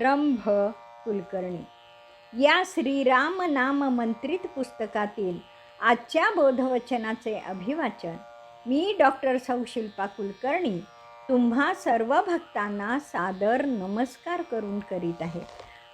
रंभ कुलकर्णी. या श्रीराम नाम मंत्रित पुस्तकातील आजच्या बोधवचनाचे अभिवाचन मी डॉक्टर सौशिल्पा कुलकर्णी तुम्हा सर्व भक्तांना सादर नमस्कार करून करीत आहे.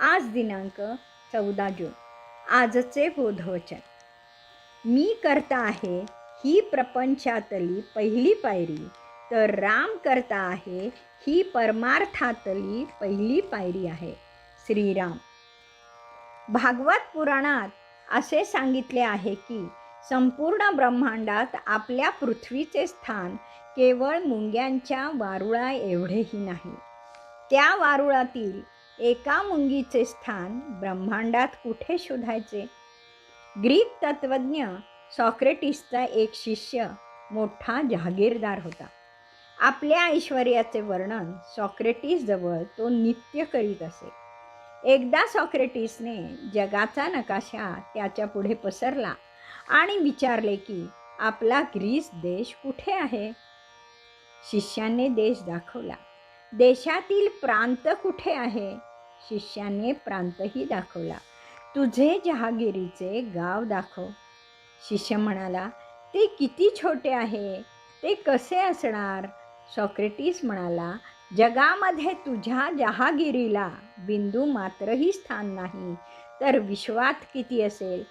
आज दिनांक चौदा जून. आजचे बोधवचन. मी करता आहे ही प्रपंचातली पहिली पायरी. तर राम करता आहे ही परमार्थातली पहिली पायरी आहे. श्रीराम. भागवत पुराणात असे सांगितले आहे की संपूर्ण ब्रह्मांडात आपल्या पृथ्वीचे स्थान केवळ मुंग्यांच्या वारुळा एवढेही नाही. त्या वारुळातील एका मुंगीचे स्थान ब्रह्मांडात कुठे शोधायचे? ग्रीक तत्त्वज्ञ सॉक्रेटिसचा एक शिष्य मोठा जहागीरदार होता. आपल्या ऐश्वर्याचे वर्णन सॉक्रेटिसजवळ तो नित्य करीत असे. एकदा सॉक्रेटिसने जगाचा नकाशा त्याच्या पुढे पसरला आणि विचारले की आपला ग्रीस देश कुठे आहे? शिष्याने देश दाखवला. देशातील प्रांत कुठे आहे? शिष्याने प्रांतही दाखवला. तुझे जहागिरीचे गाव दाखव. शिष्य म्हणाला ते किती छोटे आहे? ते कसे असणार? सॉक्रेटिस म्हणाला जगामध्ये तुझ्या जहागिरीला बिंदू मात्रही स्थान नाही तर विश्वात किती असेल?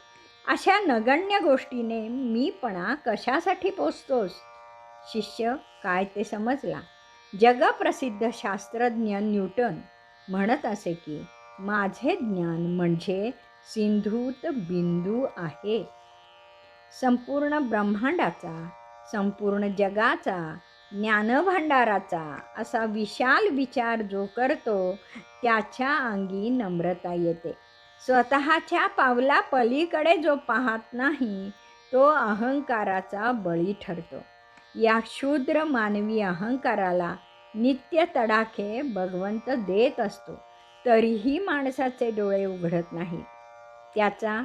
अशा नगण्य गोष्टीने मीपणा कशासाठी पोचतोस शिष्य काय ते समजला. जगप्रसिद्ध शास्त्रज्ञ न्यूटन म्हणत असे की माझे ज्ञान म्हणजे सिंधूत बिंदू आहे. संपूर्ण ब्रह्मांडाचा संपूर्ण जगाचा ज्ञानभांडाराचा असा विशाल विचार जो करतो त्याच्या अंगी नम्रता येते. स्वतःच्या पावला पलीकडे जो पाहत नाही तो अहंकाराचा बळी ठरतो. या क्षुद्र मानवी अहंकाराला नित्य तडाखे भगवंत देत असतो तरीही माणसाचे डोळे उघडत नाहीत त्याचा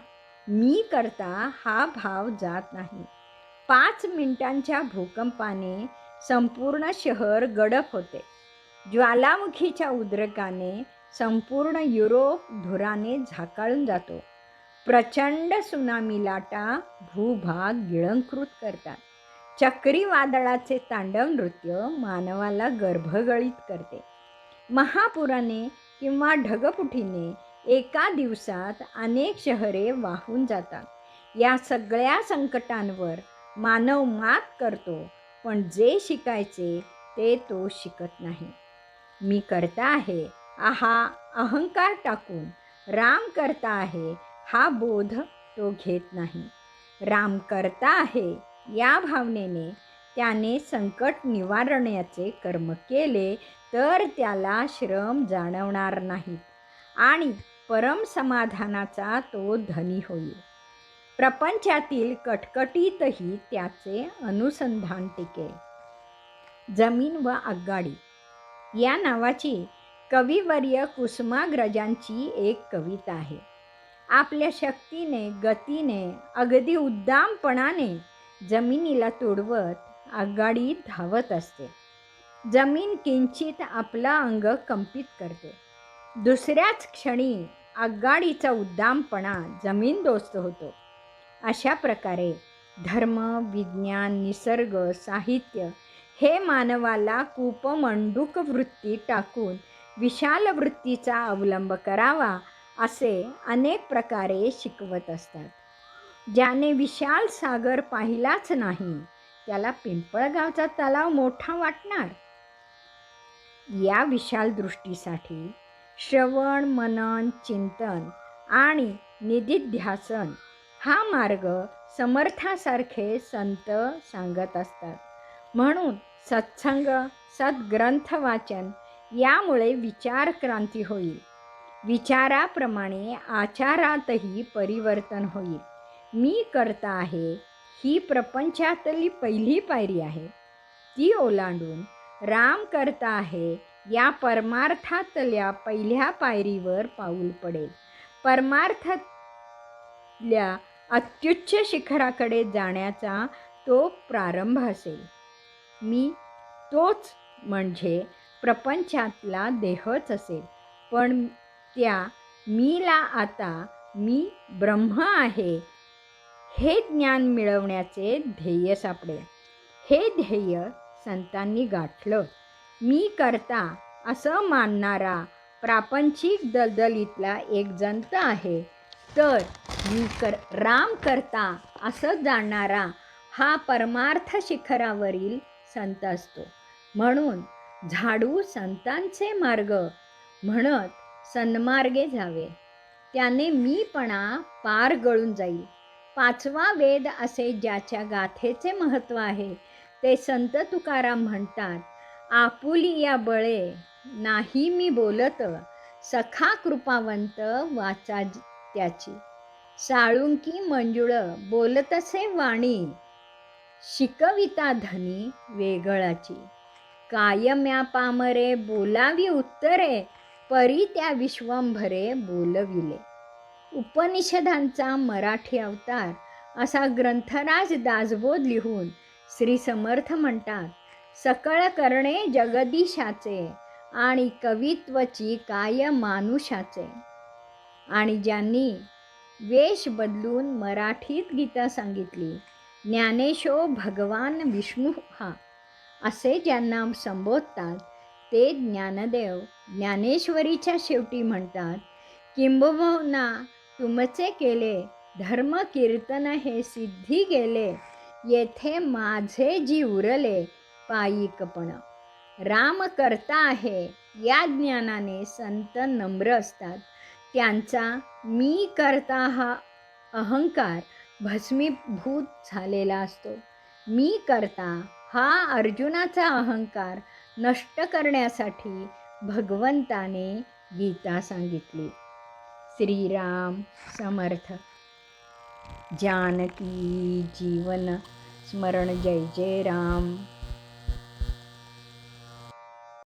मी करता हा भाव जात नाही. पाच मिनिटांच्या भूकंपाने संपूर्ण शहर गडप होते. ज्वालामुखीच्या उद्रेकाने संपूर्ण युरोप धुराने झाकाळून जातो. प्रचंड सुनामी लाटा भूभाग गिळंकृत करतात. चक्रीवादळाचे तांडव नृत्य मानवाला गर्भगळीत करते. महापुराने किंवा ढगपुटीने एका दिवसात अनेक शहरे वाहून जातात. या सगळ्या संकटांवर मानव मात करतो पण जे शिकायचे ते तो शिकत नाही. मी करता आहे आहा अहंकार टाकून. राम करता आहे हा बोध तो घेत नाही. राम करता आहे या भावनेने त्याने संकट निवारण्याचे कर्म केले तर त्याला श्रम जाणवणार नाहीत. आणि परम समाधानाचा तो धनी होईल. प्रपंचातील कटकटीतही त्याचे अनुसंधान टिकेल. जमीन व आगगाडी या नावाची कविवर्य कुसुमाग्रजांची एक कविता आहे. आपल्या शक्तीने गतीने अगदी उद्दामपणाने जमिनीला तुडवत आगगाडी धावत असते. जमीन किंचित आपला अंग कंपित करते. दुसऱ्याच क्षणी आगगाडीचा उद्दामपणा जमीनदोस्त होतो. अशा प्रकारे धर्म विज्ञान निसर्ग साहित्य हे मानवाला कूपमंडूक वृत्ती टाकून विशाल वृत्तीचा अवलंब करावा असे अनेक प्रकारे शिकवत असतात. ज्याने विशाल सागर पाहिलाच नाही त्याला पिंपळगावचा तलाव मोठा वाटणार? या विशाल दृष्टीसाठी श्रवण मनन चिंतन आणि निधिध्यासन हा मार्ग समर्थासारखे संत सांगत असतात. म्हणून सत्संग सद्ग्रंथ वाचन यामुळे विचार क्रांती होईल. विचाराप्रमाणे आचारातही परिवर्तन होईल. मी करता आहे ही प्रपंचातली पहिली पायरी आहे. ती ओलांडून राम करता आहे या परमार्थातल्या पहिल्या पायरीवर पाऊल पडेल. परमार्थातल्या अत्युच्च शिखराकडे जाण्याचा तो प्रारंभ असेल. मी तोच म्हणजे प्रपंचातला देहच असेल. पण त्या मीला आता मी ब्रह्म आहे हे ज्ञान मिळवण्याचे ध्येय सापडेल. हे ध्येय संतांनी गाठलं. मी करता असं मानणारा प्रापंचिक दलदलीतला एक जंत आहे. तर मी कर राम करता असं जाणणारा हा परमार्थ शिखरावरील संत असतो. म्हणून झाडू संतांचे मार्ग म्हणत सन्मार्गे जावे. त्याने मीपणा पार गळून जाईल पाचवा वेद असे ज्याच्या गाथेचे महत्त्व आहे ते संत तुकाराम म्हणतात आपुली या बळे नाही मी बोलत सखा कृपावंत वाचा त्याची. साळुंकी मंजुळ बोलतसे वाणी. शिकविता धनी वेगळाची. कायम्या पामरे बोलावी उत्तरे परी त्या विश्वंभरे बोलविले. उपनिषदांचा मराठी अवतार असा ग्रंथराज दासबोध लिहून श्री समर्थ म्हणतात सकळ करणे जगदीशाचे आणि कवित्वची काय मानुषाचे? आणि ज्यांनी वेश बदलून मराठीत गीता सांगितली ज्ञानेशो भगवान विष्णू हा. असे ज्यांना संबोधतात ते ज्ञानदेव ज्ञानेश्वरीच्या शेवटी म्हणतात किंबहुना तुमचे केले धर्म कीर्तन हे सिद्धी गेले येथे माझे जी उरले पायिकपण. राम करता आहे या ज्ञानाने संत नम्र असतात. त्यांचा मी करता हा अहंकार भस्मीभूत झालेला असतो. मी करता हा अर्जुनाचा अहंकार नष्ट करण्यासाठी भगवंताने गीता सांगितली. श्रीराम समर्थ. जानकी जीवन स्मरण जय जय राम.